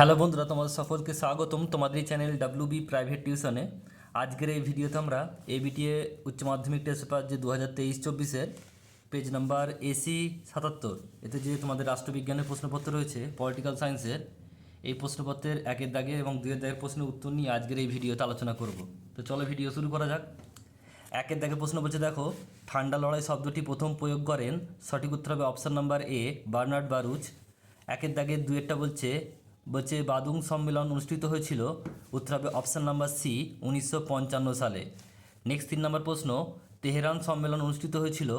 Hello বন্ধুরা, তোমাদের সকলকে স্বাগতম তোমাদের এই চ্যানেল ডাব্লিউ বি প্রাইভেট টিউশনে আজকের এই ভিডিওতে আমরা এবিটিএ উচ্চ মাধ্যমিক টেস্ট পেপার যে দু হাজার তেইশ চব্বিশের পেজ নাম্বার এসি সাতাত্তর। এতে যে তোমাদের রাষ্ট্রবিজ্ঞানের প্রশ্নপত্র রয়েছে পলিটিক্যাল সায়েন্সের এই প্রশ্নপত্রের একের দাগে এবং দুয়ের দাগের প্রশ্নের উত্তর নিয়ে আজকের এই ভিডিওতে আলোচনা করব। তো চলো ভিডিও শুরু করা যাক। একের দাগে প্রশ্ন বলছে, দেখো, ঠান্ডা লড়াই শব্দটি প্রথম প্রয়োগ করেন, সঠিক উত্তর হবে option number A Bernard Baruch. একের দাগে দুয়েরটা বলছে বলছে বাদুং সম্মেলন অনুষ্ঠিত হয়েছিল উত্তর হবে অপশান নাম্বার সি, উনিশশো পঞ্চান্ন সালে। নেক্সট তিন নম্বর প্রশ্ন, তেহরান সম্মেলন অনুষ্ঠিত হয়েছিল।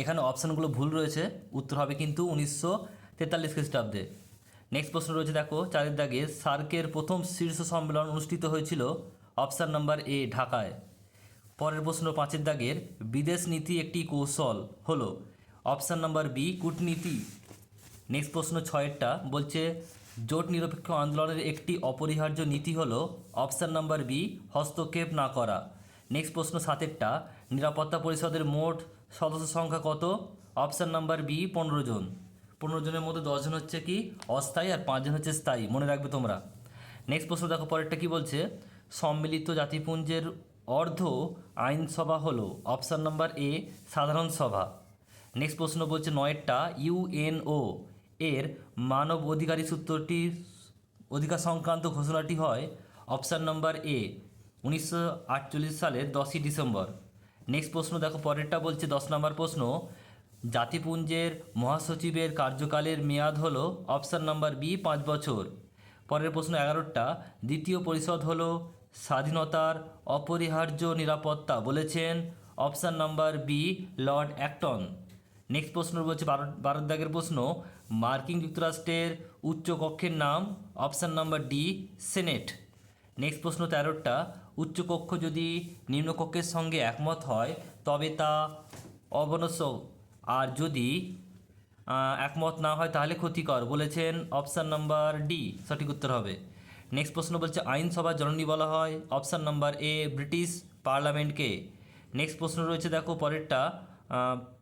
এখানে অপশানগুলো ভুল রয়েছে, উত্তর হবে কিন্তু উনিশশো তেতাল্লিশ খ্রিস্টাব্দে। নেক্সট প্রশ্ন রয়েছে, দেখো চারের দাগে সার্কের প্রথম শীর্ষ সম্মেলন অনুষ্ঠিত হয়েছিল অপশান নাম্বার এ, ঢাকায়। পরের প্রশ্ন, পাঁচের দাগের, বিদেশ নীতি একটি কৌশল হলো। অপশান নাম্বার বি, কূটনীতি। নেক্সট প্রশ্ন ছয়েরটা বলছে জোট নিরপেক্ষ আন্দোলনের একটি অপরিহার্য নীতি হলো অপশান নাম্বার বি, হস্তক্ষেপ না করা। নেক্সট প্রশ্ন সাতেরটা, নিরাপত্তা পরিষদের মোট সদস্য সংখ্যা কত? অপশান নাম্বার বি, পনেরো জন। পনেরো জনের মধ্যে দশজন হচ্ছে কি? অস্থায়ী আর পাঁচজন হচ্ছে স্থায়ী। মনে রাখবে তোমরা। নেক্সট প্রশ্ন দেখো, পরেরটা কি বলছে? সম্মিলিত জাতিপুঞ্জের অর্ধ আইনসভা হলো অপশান নাম্বার এ, সাধারণ সভা। নেক্সট প্রশ্ন বলছে নয়েরটা ইউএনও এর মানব অধিকারী সূত্রটি অধিকার সংক্রান্ত ঘোষণাটি হয় অপশান নাম্বার এ, উনিশশো আটচল্লিশ সালের দশই ডিসেম্বর। নেক্সট প্রশ্ন দেখো, পরেরটা বলছে দশ নম্বর প্রশ্ন, জাতিপুঞ্জের মহাসচিবের কার্যকালের মেয়াদ হলো অপশান নাম্বার বি, পাঁচ বছর। পরের প্রশ্ন এগারোটা, দ্বিতীয় পরিষদ হলো স্বাধীনতার অপরিহার্য নিরাপত্তা বলেছেন option number B, Lord Acton. Next প্রশ্ন বলছে ভারত দাগের প্রশ্ন। মার্কিন যুক্তরাষ্ট্রের উচ্চ কক্ষের নাম, option number D, senate. Next প্রশ্ন তেরোটা উচ্চকক্ষ যদি নিম্নকক্ষের সঙ্গে একমত হয়, তবে তা অবনস্য আর যদি একমত না হয়, তাহলে ক্ষতিকর, বলেছেন অপশান নাম্বার ডি, সঠিক উত্তর হবে। নেক্সট প্রশ্ন বলছে, আইনসভা জননী বলা হয়, অপশান নাম্বার এ, ব্রিটিশ পার্লামেন্টকে। নেক্সট প্রশ্ন রয়েছে, দেখো পরেরটা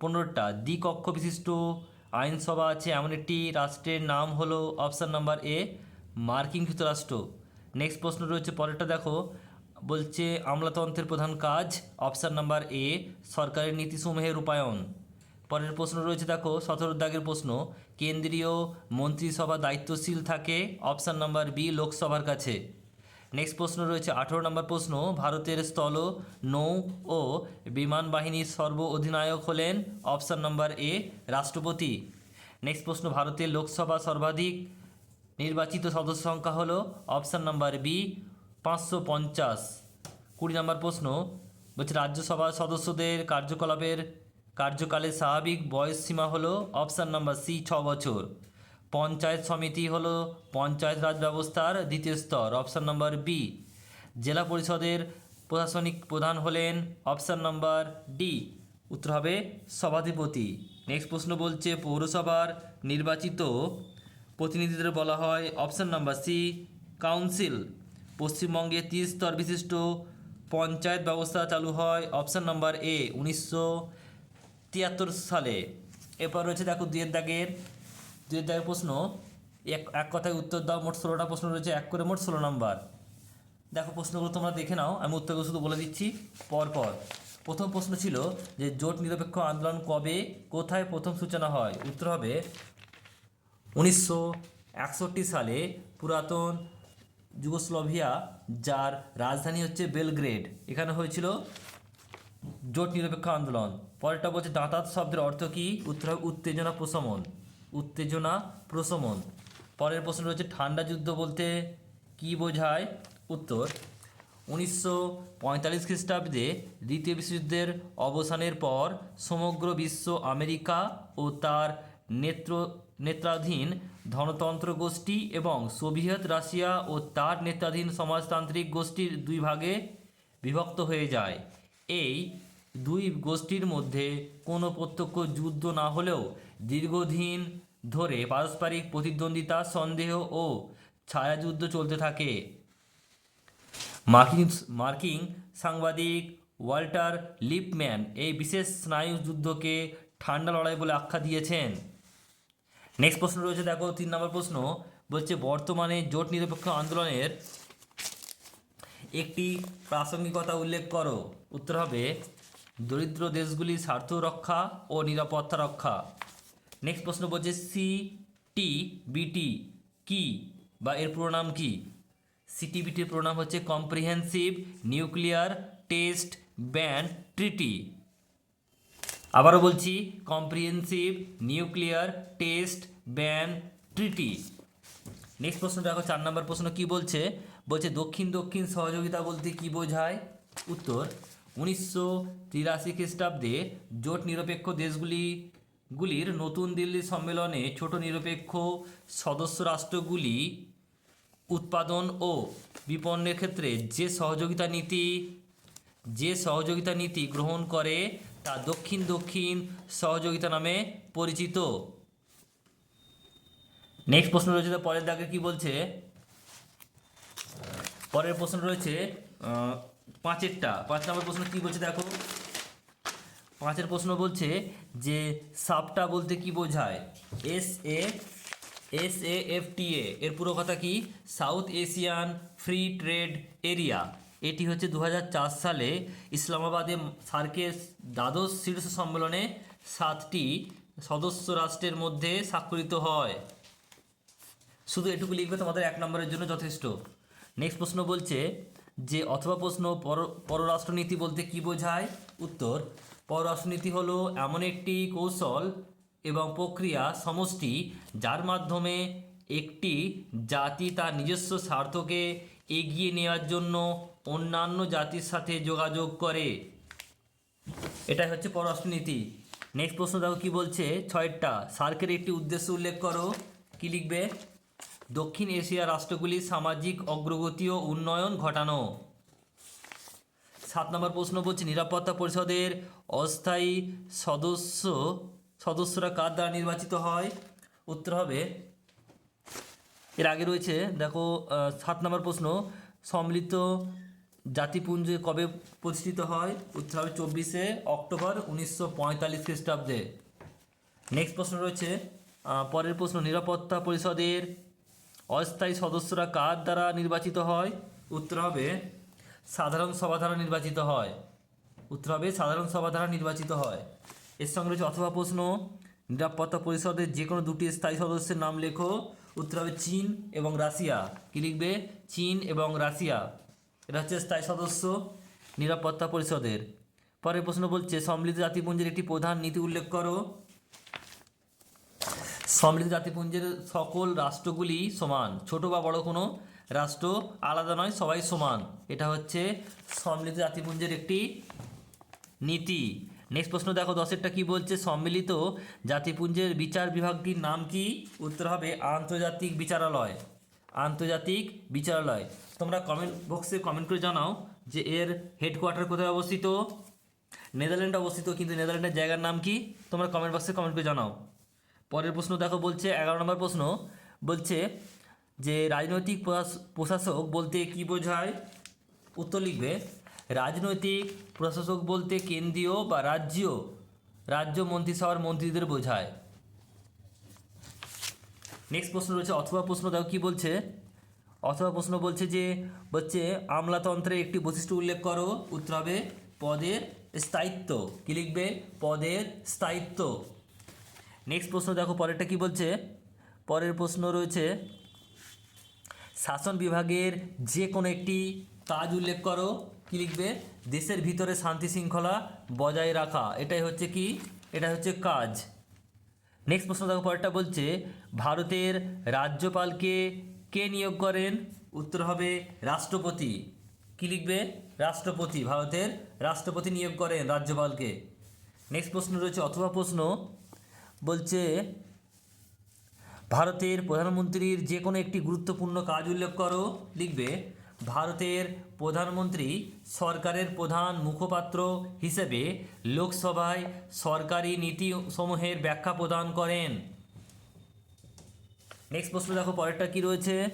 পনেরোটা। দ্বিকক্ষ বিশিষ্ট আইনসভা আছে, এমন একটি রাষ্ট্রের নাম হলো অপশান নাম্বার এ, মার্কিন যুক্তরাষ্ট্র। নেক্সট প্রশ্ন রয়েছে, পরেরটা দেখো। বলছে, আমলাতন্ত্রের প্রধান কাজ, অপশান নাম্বার এ, সরকারের নীতিসমূহের রূপায়ণ। পরের প্রশ্ন রয়েছে, দেখো, সতেরো দাগের প্রশ্ন। কেন্দ্রীয় মন্ত্রিসভা দায়িত্বশীল থাকে অপশান নাম্বার বি, লোকসভার কাছে। নেক্সট প্রশ্ন রয়েছে, আঠেরো নম্বর প্রশ্ন, ভারতের স্থল, নৌ ও বিমান বাহিনীর সর্ব অধিনায়ক হলেন অপশান নাম্বার এ রাষ্ট্রপতি। নেক্সট প্রশ্ন, ভারতের লোকসভা সর্বাধিক নির্বাচিত সদস্য সংখ্যা হলো অপশান নাম্বার বি পাঁচশো পঞ্চাশ। কুড়ি নম্বর প্রশ্ন, বলছে রাজ্যসভার সদস্যদের কার্যকলাপের কার্যকালের স্বাভাবিক বয়স সীমা হলো অপশান নাম্বার সি ছ বছর। পঞ্চায়েত সমিতি হলো পঞ্চায়েত রাজ ব্যবস্থার দ্বিতীয় স্তর, অপশান নাম্বার বি জেলা পরিষদের প্রশাসনিক প্রধান হলেন অপশান নাম্বার ডি উত্তর হবে সভাধিপতি। নেক্সট প্রশ্ন বলছে, পৌরসভার নির্বাচিত প্রতিনিধিদের বলা হয় অপশান নাম্বার সি কাউন্সিল। পশ্চিমবঙ্গে তিন স্তর বিশিষ্ট পঞ্চায়েত ব্যবস্থা চালু হয় অপশান নাম্বার এ উনিশশো তিয়াত্তর সালে। এরপর রয়েছে দেখো দুয়ের দাগের দাগের প্রশ্ন, এক এক কথায় উত্তর দাও, মোট ষোলোটা প্রশ্ন রয়েছে, এক করে মোট ষোলো নাম্বার। দেখো প্রশ্নগুলো তোমরা দেখে নাও, আমি উত্তরগুলো শুধু বলে দিচ্ছি পর পর। প্রথম প্রশ্ন ছিল যে, জোট নিরপেক্ষ আন্দোলন কবে, কোথায় প্রথম সূচনা হয়? উত্তর হবে উনিশশো একষট্টি সালে পুরাতন যুগোস্লোভিয়া, যার রাজধানী হচ্ছে বেলগ্রেড। এখানে হয়েছিল জোট নিরপেক্ষ আন্দোলন। পরেরটা বলছে দাঁতাত শব্দের অর্থ কী? উত্তর উত্তেজনা প্রশমন। উত্তেজনা প্রশমন। পরের প্রশ্ন রয়েছে, ঠান্ডা যুদ্ধ বলতে কি বোঝায়? উত্তর, উনিশশো পঁয়তাল্লিশ খ্রিস্টাব্দে দ্বিতীয় বিশ্বযুদ্ধের অবসানের পর সমগ্র বিশ্ব, আমেরিকা ও তার নেত্র, নেত্রাধীন ধনতন্ত্র গোষ্ঠী এবং সোভিয়েত রাশিয়া ও তার নেত্রাধীন সমাজতান্ত্রিক গোষ্ঠীর দুই ভাগে বিভক্ত হয়ে যায়। এই দুই গোষ্ঠীর মধ্যে কোনো প্রত্যক্ষ যুদ্ধ না হলেও দীর্ঘদিন ধরে পারস্পরিক প্রতিদ্বন্দ্বিতা, সন্দেহ ও ছায়াযুদ্ধ চলতে থাকে। মার্কিন মার্কিন সাংবাদিক ওয়াল্টার লিপম্যান এই বিশেষ স্নায়ু যুদ্ধকে ঠান্ডা লড়াই বলে আখ্যা দিয়েছেন। নেক্সট প্রশ্ন রয়েছে, দেখো তিন নম্বর প্রশ্ন বলছে, বর্তমানে জোট নিরপেক্ষ আন্দোলনের একটি প্রাসঙ্গিকতা উল্লেখ করো। উত্তর হবে দরিদ্র দেশগুলির স্বার্থ রক্ষা ও নিরাপত্তা রক্ষা। নেক্সট প্রশ্ন বলছে সি টি বিটি কি বা এর পুরো নাম কি? সিটিবিটির পুরো নাম হচ্ছে comprehensive nuclear test ban treaty আবারও বলছি comprehensive nuclear test ban treaty next প্রশ্ন দেখো, চার নম্বর প্রশ্ন কি বলছে? বলছে দক্ষিণ দক্ষিণ সহযোগিতা বলতে কি বোঝায়? উত্তর উনিশশো তিরাশি খ্রিস্টাব্দে জোট নিরপেক্ষ দেশগুলি, গুলির নতুন দিল্লি সম্মেলনে ছোট নিরপেক্ষ সদস্য রাষ্ট্রগুলি উৎপাদন ও বিপণনের ক্ষেত্রে যে সহযোগিতা নীতি, যে সহযোগিতা নীতি গ্রহণ করে তা দক্ষিণ দক্ষিণ সহযোগিতা নামে পরিচিত। নেক্সট প্রশ্ন রয়েছে পরের দাগে কি বলছে? পরের প্রশ্ন রয়েছে পাঁচেরটা পাঁচ নম্বর প্রশ্ন কি বলছে দেখো? পাঁচের প্রশ্ন বলছে যে সাপটা বলতে কি বোঝায়? S A S A F T A এর পুরো কথা কি? South Asian free trade area এটি হচ্ছে দু হাজার চার সালে ইসলামাবাদে সার্কের দ্বাদশ শীর্ষ সম্মেলনে সাতটি সদস্য রাষ্ট্রের মধ্যে স্বাক্ষরিত হয়। শুধু এটুকু লিখবে, তোমাদের এক নম্বরের জন্য যথেষ্ট। নেক্সট প্রশ্ন বলছে যে অথবা প্রশ্ন পররাষ্ট্রনীতি বলতে কি বোঝায়? উত্তর, পররাষ্ট্রনীতি হলো এমন একটি কৌশল এবং প্রক্রিয়া, সমষ্টি, যার মাধ্যমে একটি জাতি তার নিজস্ব স্বার্থকে এগিয়ে নেওয়ার জন্য অন্যান্য জাতির সাথে যোগাযোগ করে। এটাই হচ্ছে পররাষ্ট্রনীতি। নেক্সট প্রশ্ন দেখো কি বলছে? ছয়টা। সার্কের একটি উদ্দেশ্য উল্লেখ করো। কি লিখবে? দক্ষিণ এশিয়া রাষ্ট্রগুলির সামাজিক অগ্রগতি ও উন্নয়ন ঘটানো। সাত নম্বর প্রশ্ন বলছে, নিরাপত্তা পরিষদের অস্থায়ী সদস্য, সদস্যরা কার দ্বারা নির্বাচিত হয়? উত্তর হবে, এর আগে রয়েছে, দেখো সাত নম্বর প্রশ্ন, সম্মিলিত জাতিপুঞ্জ কবে প্রতিষ্ঠিত হয়? উত্তর হবে চব্বিশে অক্টোবর উনিশশো পঁয়তাল্লিশ খ্রিস্টাব্দে। নেক্সট প্রশ্ন রয়েছে পরের প্রশ্ন, নিরাপত্তা পরিষদের অস্থায়ী সদস্যরা কার দ্বারা নির্বাচিত হয়? উত্তর হবে, সাধারণ সভা দ্বারা নির্বাচিত হয়। উত্তর হবে, সাধারণ সভা দ্বারা নির্বাচিত হয়। এর সঙ্গে রয়েছে অথবা প্রশ্ন, নিরাপত্তা পরিষদের যে কোনো দুটি স্থায়ী সদস্যের নাম লেখো। উত্তর হবে, চীন এবং রাশিয়া। কি লিখবে? চীন এবং রাশিয়া। এটা হচ্ছে স্থায়ী সদস্য, নিরাপত্তা পরিষদের। পরের প্রশ্ন বলছে, সম্মিলিত জাতিপুঞ্জের একটি প্রধান নীতি উল্লেখ করো। সম্মিলিত জাতিপুঞ্জের সকল রাষ্ট্রগুলি সমান। ছোট বা বড় কোনো রাষ্ট্র আলাদা নয়, সবাই সমান। এটা হচ্ছে সম্মিলিত জাতিপুঞ্জের একটি নীতি। নেক্সট প্রশ্ন, দেখো, দশেরটা কি বলছে? সম্মিলিত জাতিপুঞ্জের বিচার বিভাগটির নাম কি? উত্তর হবে আন্তর্জাতিক বিচারালয়। আন্তর্জাতিক বিচারালয়। তোমরা কমেন্ট বক্সে কমেন্ট করে জানাও যে এর হেডকোয়ার্টার কোথায় অবস্থিত? নেদারল্যান্ডে অবস্থিত, কিন্তু নেদারল্যান্ডের জায়গার নাম কি? তোমরা কমেন্ট বক্সে কমেন্ট করে জানাও। পরের প্রশ্ন দেখো, বলছে, এগারো নম্বর প্রশ্ন বলছে যে, রাজনৈতিক প্রশাস- প্রশাসক বলতে কি বোঝায়? উত্তর লিখবে, রাজনৈতিক প্রশাসক বলতে কেন্দ্রীয় বা রাজ্য রাজ্য মন্ত্রিসভার মন্ত্রীদের বোঝায়। নেক্সট প্রশ্ন রয়েছে, অথবা প্রশ্ন দেখো কি বলছে? অথবা প্রশ্ন বলছে যে, বলছে, আমলাতন্ত্রের একটি বৈশিষ্ট্য উল্লেখ করো। উত্তর হবে, পদের স্থায়িত্ব। কি লিখবে? পদের স্থায়িত্ব। নেক্সট প্রশ্ন দেখো, পরেরটা কি বলছে? পরের প্রশ্ন রয়েছে, শাসন বিভাগের যে কোনো একটি কাজ উল্লেখ করো। কি লিখবে? দেশের ভিতরে শান্তি শৃঙ্খলা বজায় রাখা, এটাই হচ্ছে কি? এটা হচ্ছে কাজ। নেক্সট প্রশ্ন দেখো, পরেরটা বলছে, ভারতের রাজ্যপালকে কে নিয়োগ করেন? উত্তর হবে রাষ্ট্রপতি। কি লিখবে? রাষ্ট্রপতি, ভারতের রাষ্ট্রপতি নিয়োগ করেন রাজ্যপালকে। নেক্সট প্রশ্ন রয়েছে, অথবা প্রশ্ন বলছে, ভারতের প্রধানমন্ত্রীর যে কোনো একটি গুরুত্বপূর্ণ কাজ উল্লেখ করো। লিখবে, ভারতের প্রধানমন্ত্রী সরকারের প্রধান মুখপাত্র হিসেবে লোকসভায় সরকারি নীতি সমূহের ব্যাখ্যা প্রদান করেন। নেক্সট প্রশ্ন দেখো, পরেরটা কী রয়েছে?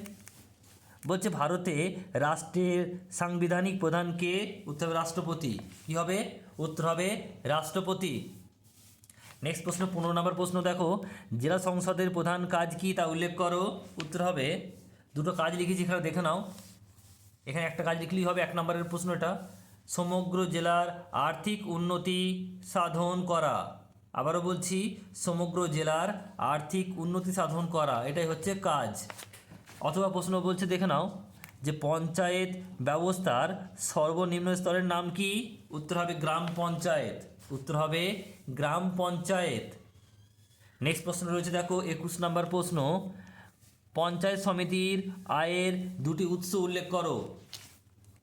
বলছে, ভারতে রাষ্ট্রের সাংবিধানিক প্রধানকে উত্তর হবে রাষ্ট্রপতি। কী হবে? উত্তর হবে রাষ্ট্রপতি। নেক্সট প্রশ্ন, পনেরো নম্বর প্রশ্ন দেখো। জেলা সংসদের প্রধান কাজ কি তা উল্লেখ করো। উত্তর হবে, দুটো কাজ লিখেছি, এখানে দেখে নাও। এখানে একটা কাজ লিখলেই হবে, এক নম্বরের প্রশ্ন এটা। সমগ্র জেলার আর্থিক উন্নতি সাধন করা। আবারও বলছি, সমগ্র জেলার আর্থিক উন্নতি সাধন করা, এটাই হচ্ছে কাজ। অথবা প্রশ্ন বলছে, দেখে নাও, যে পঞ্চায়েত ব্যবস্থার সর্বনিম্ন স্তরের নাম কি? উত্তর হবে, গ্রাম পঞ্চায়েত। উত্তর হবে গ্রাম পঞ্চায়েত। নেক্সট প্রশ্ন রয়েছে, দেখো, একুশ নম্বর প্রশ্ন। পঞ্চায়েত সমিতির আয়ের দুটি উৎস উল্লেখ করো।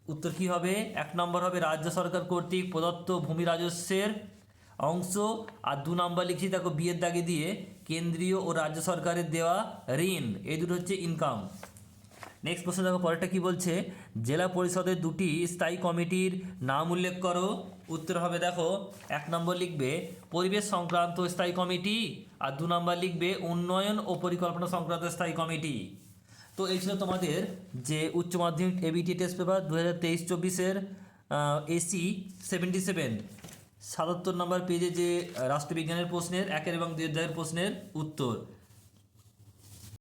উত্তর কি হবে? এক নম্বর হবে রাজ্য সরকার কর্তৃক প্রদত্ত ভূমি রাজস্বের অংশ। আর দু নম্বর লিখছি দেখো, বিয়ের দাগে দিয়ে কেন্দ্রীয় ও রাজ্য সরকারের দেওয়া ঋণ। এই দুটো হচ্ছে ইনকাম নেক্সট প্রশ্ন, দেখো, পরেরটা কি বলছে? জেলা পরিষদের দুটি স্থায়ী কমিটির নাম উল্লেখ করো। উত্তর হবে দেখো, এক নম্বর লিখবে, পরিবেশ সংক্রান্ত স্থায়ী কমিটি, আর দু নম্বর লিখবে, উন্নয়ন ও পরিকল্পনা সংক্রান্ত স্থায়ী কমিটি। তো এই ছিল তোমাদের যে উচ্চ মাধ্যমিক এবিটি টেস্ট পেপার দু হাজার তেইশ চব্বিশের এসি সেভেন্টি সেভেন সাতাত্তর নম্বর পেজে যে রাষ্ট্রবিজ্ঞানের প্রশ্নের, একের এবং দুই প্রশ্নের উত্তর।